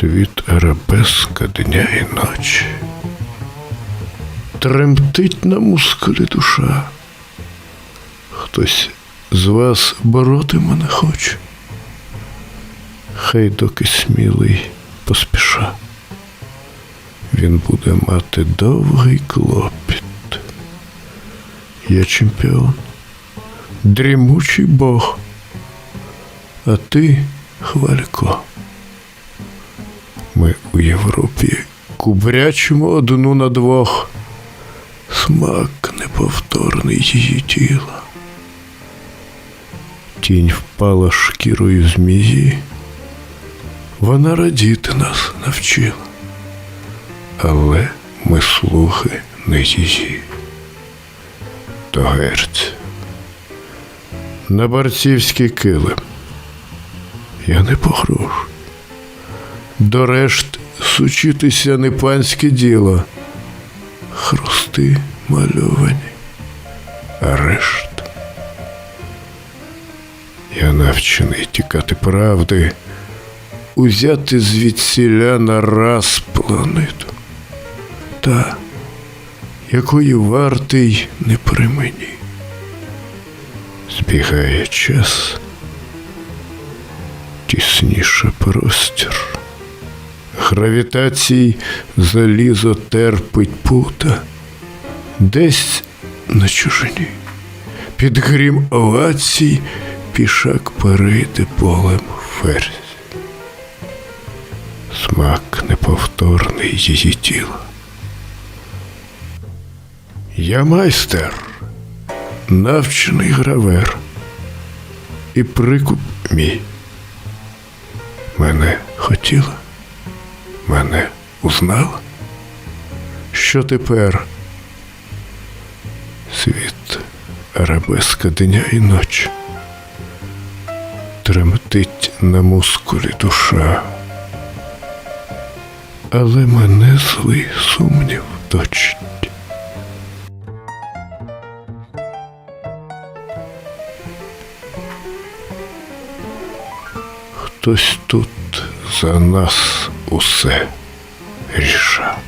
Світ арабеска дня і ночі. Тремтить на мускулі душа. Хтось з вас бороти мене хоче. Хай доки смілий поспіша. Він буде мати довгий клопіт. Я чемпіон, дрімучий Бог, а ти, хвалько. У Європі кубрячимо одну на двох. Смак неповторний її тіла. Тінь впала шкірою змії. Вона радіти нас навчила. Але ми слуги не її. То герць. На борцівський килим. Я не погрошу. До решт сучитися не панське діло. Хрусти мальовані, а решт. Я навчений тікати правди, узяти звідсіля на раз планету. Та, якої вартий не при мені. Збігає час, тісніше простір. Гравітацій залізо терпить пута, десь на чужині. Під грім овацій пішак перейде полем ферзь. Смак неповторний її тіла. Я майстер, навчений гравер, і прикуп мій. Мене хотіла, мене узнала. Що тепер? Світ арабеска дня і ночі. Тремтить на мускулі душа. Але мене злий сумнів точить. Хтось тут за нас усе рішав.